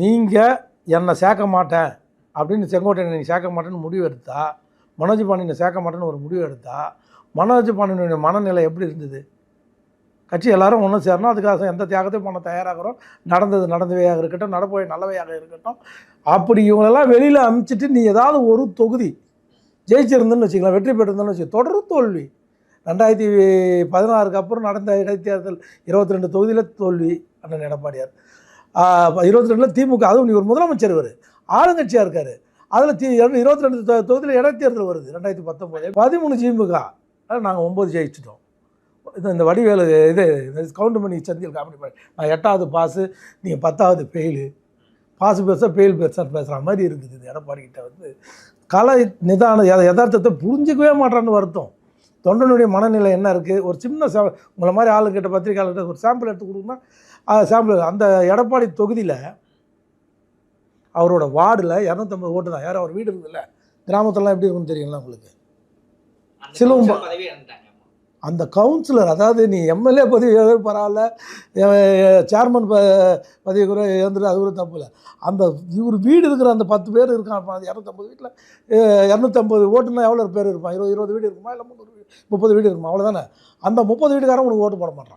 நீங்கள் என்னை சேர்க்க மாட்டேன் அப்படின்னு செங்கோட்டையனை நீ சேர்க்க மாட்டேன்னு முடிவு எடுத்தா மனோஜ் பாண்டியனை சேர்க்க மாட்டேன்னு ஒரு முடிவு எடுத்தா மனோஜ் பாண்டியனுடைய மனநிலை எப்படி இருந்தது? கட்சி எல்லாரும் ஒன்றும் சேரணும் அதுக்காக எந்த தியாகத்தையும் பண்ண தயாராகிறோம். நடந்தது நடந்தவையாக இருக்கட்டும் நடப்போய் நல்லவையாக இருக்கட்டும். அப்படி இவங்களெல்லாம் வெளியில் அனுப்பிச்சிட்டு நீ ஏதாவது ஒரு தொகுதி ஜெயிச்சிருந்துன்னு வச்சுக்கலாம் வெற்றி பெற்றிருந்தோன்னு வச்சு தொடர் தோல்வி. ரெண்டாயிரத்தி பதினாறுக்கு அப்புறம் நடந்த இடைத்தேர்தல் இருபத்தி ரெண்டு தொகுதியில் தோல்வி அண்ணன் எடப்பாடியார். இருபத்தி ரெண்டில் திமுக அதுவும் நீ ஒரு முதலமைச்சர் இவர். ஆளுங்கட்சியாக இருக்கார். அதில் தி இருபத்தி ரெண்டு தொகுதியில் இடைத்தேர்தல் வருது ரெண்டாயிரத்தி பத்தொம்போது. பதிமூணு திமுக. நாங்கள் ஒம்பது ஜெயிச்சிட்டோம். இது இந்த வடிவேலு இது கவுண்ட் பண்ணி சந்தியில் காமெடி பண்ணி நான் எட்டாவது பாஸு நீங்கள் பத்தாவது ஃபெயிலு பாசு பெருசாக ஃபெயில் பெருசாக பேசுகிற மாதிரி இருக்குது. இது எடப்பாடி கிட்ட வந்து கலை நிதான எதார்த்தத்தை யதார்த்தத்தை புரிஞ்சிக்கவே மாட்டான்னு வருத்தம். தொண்டனுடைய மனநிலை என்ன இருக்குது ஒரு சின்ன சா உங்களை மாதிரி ஆளுங்கிட்ட பத்திரிக்கையாளர்கிட்ட ஒரு சாம்பிள் எடுத்து கொடுக்குன்னா சாம்பிள் அந்த எடப்பாடி தொகுதியில் அவரோட வார்டில் இரநூத்தம்பது ஓட்டு தான். யாரும் அவர் வீடு இருக்குல்ல கிராமத்துலலாம் எப்படி இருக்குன்னு தெரியுங்களா உங்களுக்கு? அந்த சிலம்பம் கவுன்சிலர் பதவி இழந்துட்டாங்க அந்த கவுன்சிலர் அதாவது நீ எம்எல்ஏ பதவி பரவாயில்ல சேர்மன் ப பதவி கூட இழந்துட்டு அது கூட தப்பு இல்லை. அந்த இவர் வீடு இருக்கிற அந்த பத்து பேர் இருக்கான் அந்த இரநூத்தம்பது வீட்டில் இரநூத்தம்பது ஓட்டுனா எவ்வளோ பேர் இருப்பான் இருபது இருபது வீடு இருக்குமா? இல்லை முந்நூறு வீடு முப்பது வீடு இருக்குமா? அவ்வளோதானே அந்த முப்பது வீட்டுக்காரன் உனக்கு ஓட்டு போட மாட்டான்.